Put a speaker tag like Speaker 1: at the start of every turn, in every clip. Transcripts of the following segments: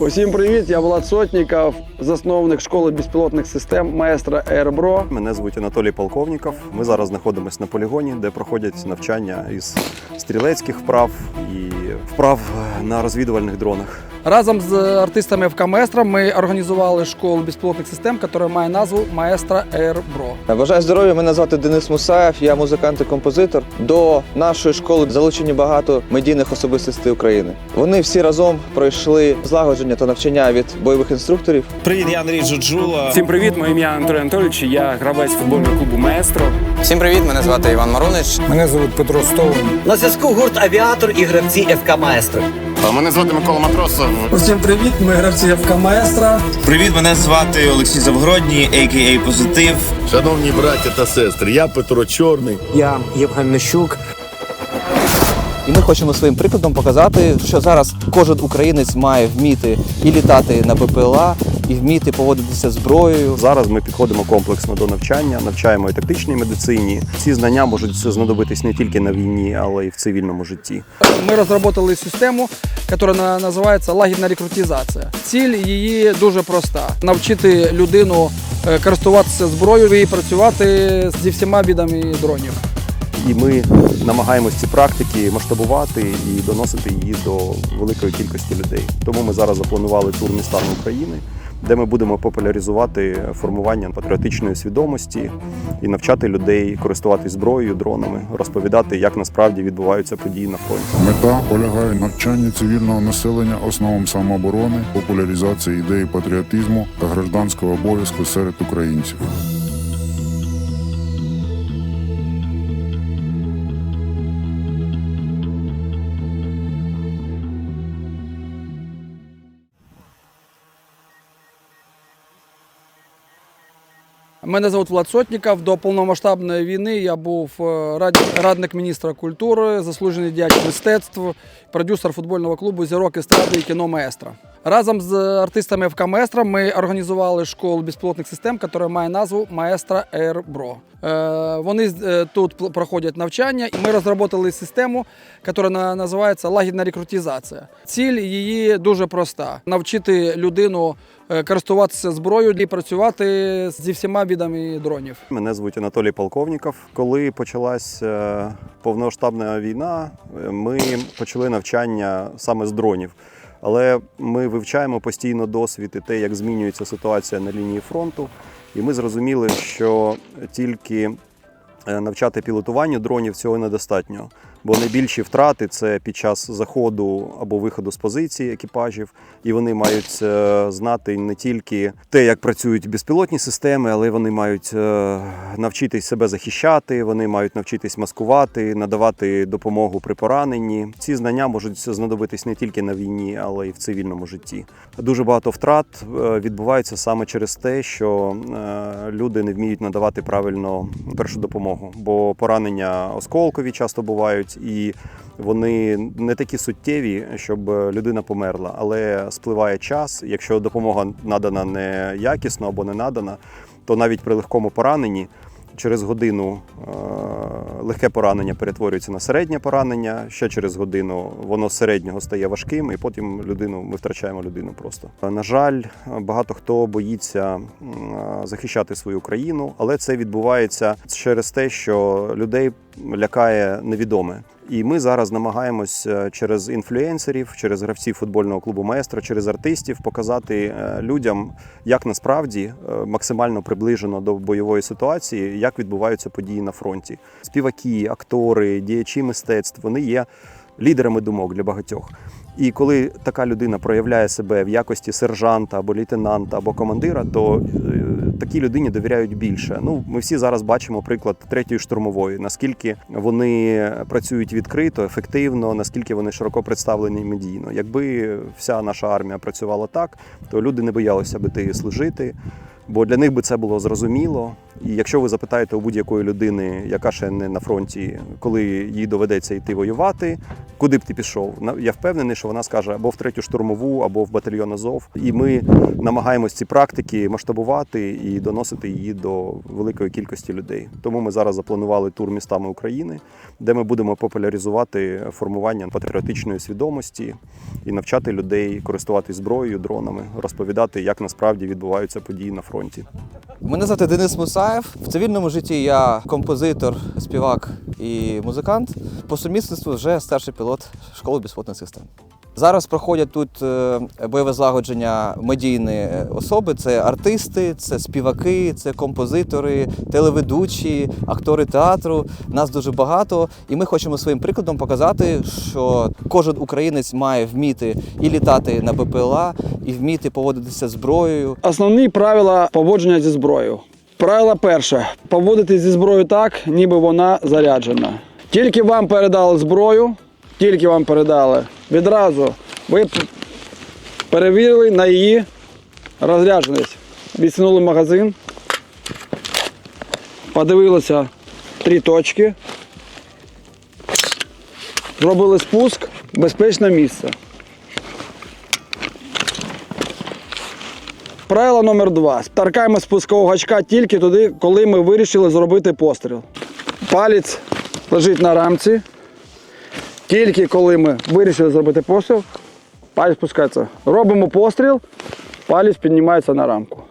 Speaker 1: Усім привіт! Я Влад Сотніков, засновник школи безпілотних систем маестра Airbro.
Speaker 2: Мене звуть Анатолій Полковніков. Ми зараз знаходимося на полігоні, де проходять навчання із стрілецьких вправ і вправ на розвідувальних дронах.
Speaker 3: Разом з артистами ФК Маестро ми організували школу безпілотних систем, яка має назву Маестро Air Bro.
Speaker 4: Бажаю здоров'я, мене звати Денис Мусаєв, я музикант і композитор. До нашої школи залучені багато медійних особистостей України. Вони всі разом пройшли злагодження та навчання від бойових інструкторів.
Speaker 5: Привіт, я Андрій Джуджула.
Speaker 6: Всім привіт, моє ім'я Анатолій Анатолійович, я гравець футбольного клубу Маестро.
Speaker 7: Всім привіт, мене звати Іван Марунич.
Speaker 8: Мене звуть Петро Стовин.
Speaker 9: На зв'язку гурт Авіатор і гравці ФК Маестро.
Speaker 10: Мене звати Микола Матросов.
Speaker 8: Усім привіт, ми гравці ФК Маестра.
Speaker 5: Привіт, мене звати Олексій Завгородній, а.к.а. Позитив.
Speaker 10: Шановні браття та сестри, я Петро Чорний.
Speaker 8: Я Євген Нещук.
Speaker 4: І ми хочемо своїм прикладом показати, що зараз кожен українець має вміти і літати на БПЛА, і вміти поводитися зброєю.
Speaker 2: Зараз ми підходимо комплексно до навчання, навчаємо і тактичній медицині. Ці знання можуть знадобитись не тільки на війні, але й в цивільному житті.
Speaker 3: Ми розробили систему, яка називається лагідна рекрутизація. Ціль її дуже проста: навчити людину е, користуватися зброєю і працювати зі всіма видами дронів.
Speaker 2: І ми намагаємось ці практики масштабувати і доносити її до великої кількості людей. Тому ми зараз запланували тур містами України, де ми будемо популяризувати формування патріотичної свідомості і навчати людей користуватись зброєю, дронами, розповідати, як насправді відбуваються події на фронті.
Speaker 11: Мета полягає в навчанні цивільного населення основам самооборони, популяризації ідеї патріотизму та гражданського обов'язку серед українців.
Speaker 3: Мене звуть Влад Сотніков. До повномасштабної війни я був е, радник міністра культури, заслужений діяч мистецтв, продюсер футбольного клубу Зірок естради і кіно Маестро. Разом з артистами ФК Маестро ми організували школу безпілотних систем, яка має назву Маестро Air Е, Вони е, тут проходять навчання, і ми розробили систему, яка називається лагідна рекрутизація. Ціль її дуже проста: навчити людину е, користуватися зброєю і працювати зі всіма видами дронів.
Speaker 2: Мене звуть Анатолій Полковніков. Коли почалась повномасштабна війна, ми почали навчання саме з дронів. Але ми вивчаємо постійно досвід і те, як змінюється ситуація на лінії фронту. І ми зрозуміли, що тільки е, навчати пілотуванню дронів цього недостатньо. Бо найбільші втрати це під час заходу або виходу з позиції екіпажів, і вони мають е, знати не тільки те, як працюють безпілотні системи, але вони мають е, навчитись себе захищати, вони мають навчитись маскувати, надавати допомогу при пораненні. Ці знання можуть знадобитись не тільки на війні, але й в цивільному житті. Дуже багато втрат е, відбувається саме через те, що люди не вміють надавати правильно першу допомогу, бо поранення осколкові часто бувають, і вони не такі суттєві, щоб людина померла, але спливає час. Якщо допомога надана не якісно або не надана, то навіть при легкому пораненні. Через годину е, легке поранення перетворюється на середнє поранення. Ще через годину воно з середнього стає важким, і потім людину ми втрачаємо людину просто. На жаль, багато хто боїться е, захищати свою країну, але це відбувається через те, що людей лякає невідоме. І ми зараз намагаємось е, через інфлюенсерів, через гравців футбольного клубу Маестро, через артистів показати е, людям, як насправді е, максимально приближено до бойової ситуації, як відбуваються події на фронті. Співаки, актори, діячі мистецтв вони є лідерами думок для багатьох. І коли така людина проявляє себе в якості сержанта або лейтенанта або командира, то е, такій людині довіряють більше. Ну, ми всі зараз бачимо приклад третьої штурмової, наскільки вони працюють відкрито, ефективно, наскільки вони широко представлені медійно. Якби вся наша армія працювала так, то люди не боялися би служити, бо для них би це було зрозуміло. І якщо ви запитаєте у будь-якої людини, яка ще не на фронті, коли їй доведеться йти воювати, куди б ти пішов? Я впевнений, що вона скаже або в третю штурмову, або в батальйон Азов. І ми намагаємось ці практики масштабувати і доносити її до великої кількості людей. Тому ми зараз запланували тур містами України, де ми будемо популяризувати формування патріотичної свідомості і навчати людей користуватись зброєю, дронами, розповідати, як насправді відбуваються події на фронті.
Speaker 4: Мене звати Денис Мусаєв. В цивільному житті я композитор, співак і музикант. По сумісництву вже старший пілот школи безпілотних систем. Зараз проходять тут е, бойове злагодження медійні е, особи. Це артисти, це співаки, це композитори, телеведучі, актори театру. Нас дуже багато, і ми хочемо своїм прикладом показати, що кожен українець має вміти і літати на БПЛА, і вміти поводитися зброєю,
Speaker 3: Основні правила поводження зі зброєю. Правило перше: поводити зі зброєю так, ніби вона заряджена. Тільки вам передали зброю, тільки вам передали. Відразу ви перевірили на її розрядженість. Відсунули магазин, подивилися три точки, зробили спуск, безпечне місце. Правило номер два. Торкаємо спускового гачка тільки туди, коли ми вирішили зробити постріл. Палець лежить на рамці. Тільки коли ми вирішили зробити постріл, палець спускається. Робимо постріл, палець піднімається на рамку.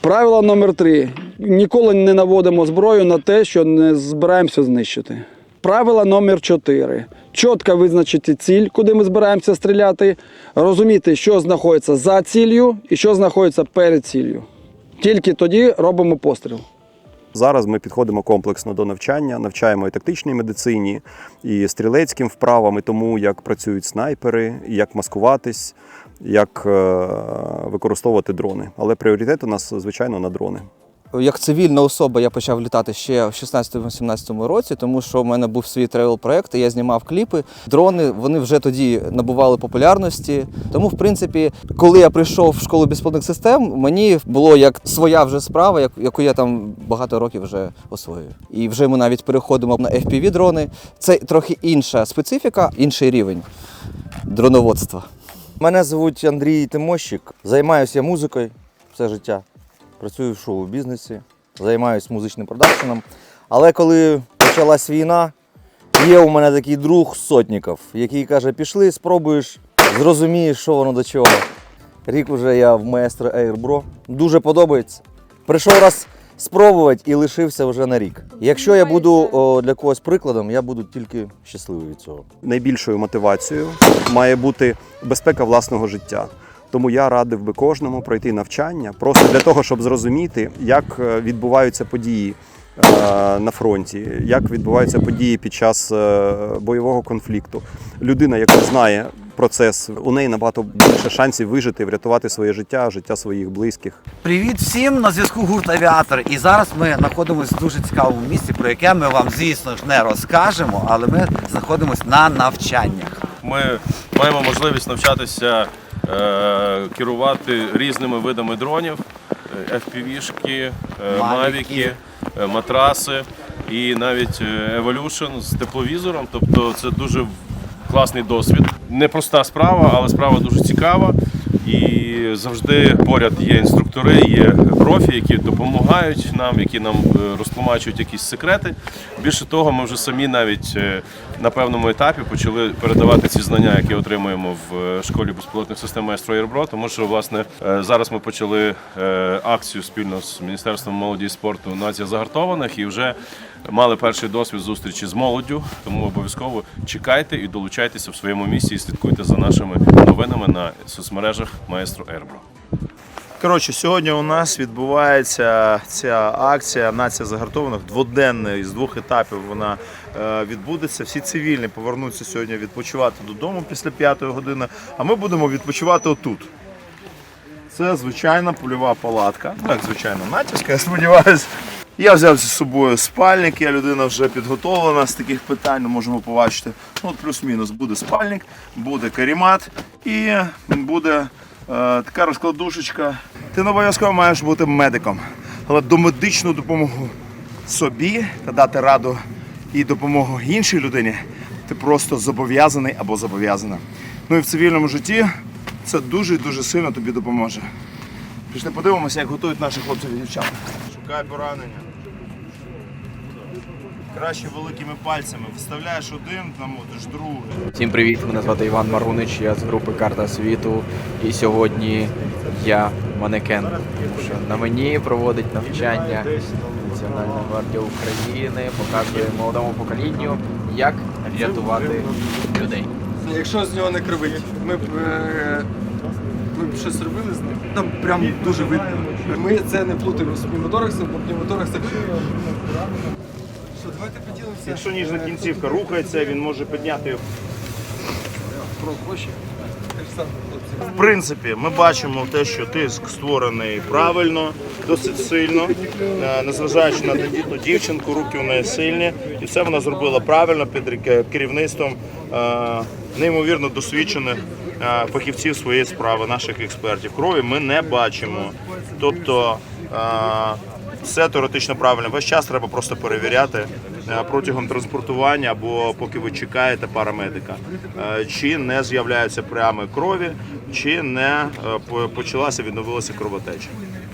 Speaker 3: Правило номер три. Ніколи не наводимо зброю на те, що не збираємося знищити. Правило номер 4. Чітко визначити ціль, куди ми збираємося стріляти, розуміти, що знаходиться за ціллю і що знаходиться перед ціллю. Тільки тоді робимо постріл.
Speaker 2: Зараз ми підходимо комплексно до навчання, навчаємо і тактичній медицині, і стрілецьким вправам, і тому, як працюють снайпери, і як маскуватись, як е, використовувати дрони. Але пріоритет у нас, звичайно, на дрони.
Speaker 4: Як цивільна особа я почав літати ще в 16-17 році, тому що в мене був свій тревел-проект, я знімав кліпи. Дрони вони вже тоді набували популярності. Тому, в принципі, коли я прийшов в школу безпілотних систем, мені було як своя вже справа, яку я там багато років вже освоюю. І вже ми навіть переходимо на fpv дрони. Це трохи інша специфіка, інший рівень дроноводства.
Speaker 12: Мене звуть Андрій Тимощик. Займаюся музикою все життя. Працюю в шоу-бізнесі, займаюся музичним продакшеном. Але коли почалась війна, є у мене такий друг Сотніков, який каже: пішли, спробуєш, зрозумієш, що воно до чого. Рік уже я в маестро Airbro. Дуже подобається. Прийшов раз спробувати і лишився вже на рік. Якщо я буду о, для когось прикладом, я буду тільки щасливий від цього.
Speaker 2: найбільшою мотивацією має бути безпека власного життя. Тому я радив би кожному пройти навчання просто для того, щоб зрозуміти, як е, відбуваються події е, на фронті, як відбуваються події під час е, бойового конфлікту. Людина, яка знає процес, у неї набагато більше шансів вижити, врятувати своє життя, життя своїх близьких.
Speaker 13: Привіт всім! На зв'язку гурт Авіатор. І зараз ми знаходимося в дуже цікавому місці, про яке ми вам, звісно ж, не розкажемо, але ми знаходимося на навчаннях.
Speaker 14: Ми маємо можливість навчатися керувати різними видами дронів, е, FPV-шки, е,
Speaker 13: Мавіки.
Speaker 14: е, матраси і навіть е, Evolution з тепловізором. Тобто це дуже класний досвід. Непроста справа, але справа дуже цікава. І завжди поряд є інструктори, є профі, які допомагають нам, які нам е, розтлумачують якісь секрети. Більше того, ми вже самі навіть е, на певному етапі почали передавати ці знання, які отримуємо в е, школі безпілотних систем Маестро Єрбро, тому що власне е, зараз ми почали акцію спільно з Міністерством молоді і спорту Нація загартованих і вже мали перший досвід зустрічі з молоддю. Тому обов'язково чекайте і долучайтеся в своєму місці і слідкуйте за нашими новинами на соцмережах Маестро Єрбро.
Speaker 15: Коротше, сьогодні у нас відбувається ця акція Нація загартованих дводенна із двох етапів. Вона е, відбудеться. Всі цивільні повернуться сьогодні відпочивати додому після п'ятої години. А ми будемо відпочивати отут. Це звичайна польова палатка. Ну, як звичайно, натівська, я сподіваюся. Я взяв зі собою спальник, я людина вже підготовлена з таких питань, ну, можемо побачити. Ну, плюс-мінус буде спальник, буде карімат і буде така розкладушечка. Ти не обов'язково маєш бути медиком. Але домедичну допомогу собі та дати раду і допомогу іншій людині ти просто зобов'язаний або зобов'язана. Ну і в цивільному житті це дуже і дуже сильно тобі допоможе. Пішли подивимося, як готують наші хлопці і дівчата. Шукай поранення. Краще великими пальцями. Вставляєш один, намотиш другий.
Speaker 16: Всім привіт! Мене звати Іван Марунич, я з групи Карта світу. І сьогодні я манекен. Тому що на мені проводить навчання Національна гвардія України, показує молодому поколінню, як рятувати людей.
Speaker 6: Якщо з нього не кривить, ми б, е, ми б щось робили з ним. Там прям дуже видно. Ми це не плутаємо з пневмотораксом, бо пневмоторакс це... Давайте поділимося.
Speaker 15: Якщо ніжна кінцівка рухається, він може підняти. В принципі, ми бачимо те, що тиск створений правильно, досить сильно, Е, незважаючи на тендітну дівчинку, руки у неї сильні, і все вона зробила правильно під керівництвом е, неймовірно досвідчених е, фахівців своєї справи, наших експертів. Крові ми не бачимо. Тобто все теоретично правильно. Весь час треба просто перевіряти протягом транспортування або поки ви чекаєте парамедика, е, чи не з'являються плями крові, чи не е, почалася відновилася кровотеча.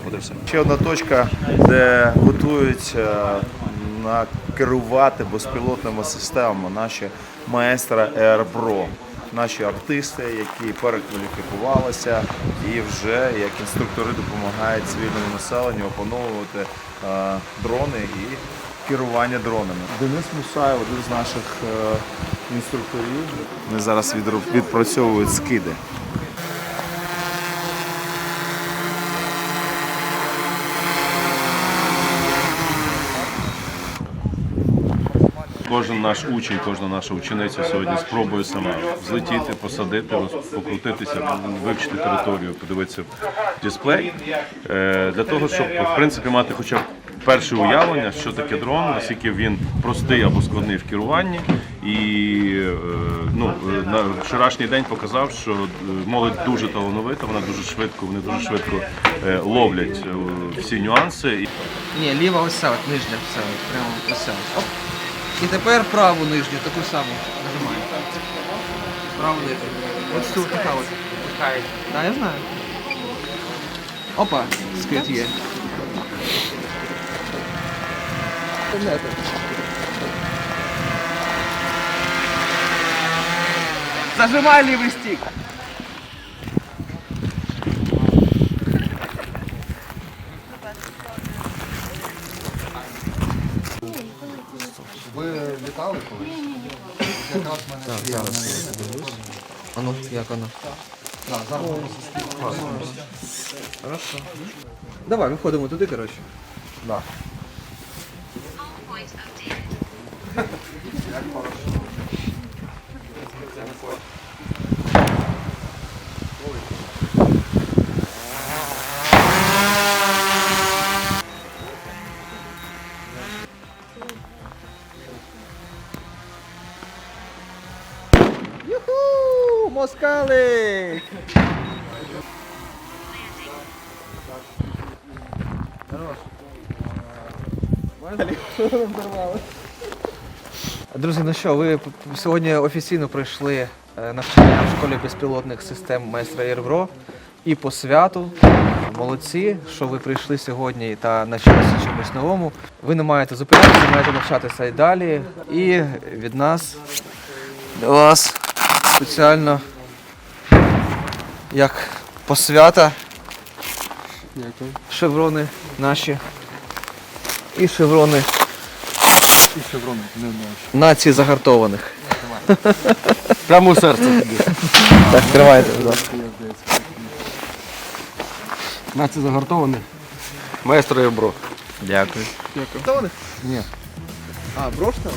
Speaker 15: От все. Ще одна точка, де готують е, керувати безпілотними системами наші маестра Airpro. Наші артисти, які перекваліфікувалися і вже як інструктори допомагають цивільному населенню опановувати е, дрони і керування дронами. Денис Мусаєв, один з наших е, інструкторів. Вони зараз відпрацьовують скиди.
Speaker 14: Кожен наш учень, кожна наша учениця сьогодні спробує сама злетіти, посадити, покрутитися, вивчити територію, подивитися в дисплей. Е, Для того, щоб в принципі мати хоча б перше уявлення, що таке дрон, наскільки він простий або складний в керуванні. І е, ну, е, на вчорашній день показав, що е, молодь дуже талановита, вона дуже швидко, вони дуже швидко ловлять всі нюанси.
Speaker 4: Ні, ліва ось ця, от нижня, вся, прямо ось ця. Оп. І тепер праву нижню, таку саму нажимаємо. Праву нижню. Ось цю така от. Так, я знаю. Опа, скид є. Зажимай лівий стік.
Speaker 6: Ви літали колись? Якраз в мене є
Speaker 4: А ну, як воно?
Speaker 6: Так, зараз
Speaker 4: Хорошо. Давай, виходимо туди, коротше.
Speaker 6: Да.
Speaker 4: Юху! Москали! Друзі, ну що, ви сьогодні офіційно пройшли е, навчання в школі безпілотних систем майстра Єрбро і по святу. Молодці, що ви прийшли сьогодні та навчилися чомусь новому. Ви не маєте зупинятися, маєте навчатися і далі. І від нас до вас спеціально як посвята.
Speaker 6: Дякую.
Speaker 4: Шеврони наші. І шеврони
Speaker 6: І шеврон не знаю.
Speaker 4: нації загартованих.
Speaker 6: Прямо у серце тобі.
Speaker 4: Так, тримайте, будь ласка.
Speaker 6: Нація загартований. Майстро Євбро.
Speaker 4: Дякую. Загартованих?
Speaker 6: Ні.
Speaker 4: А, брошта?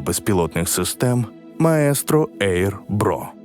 Speaker 17: Безпілотних систем Маестро Ейр Бро.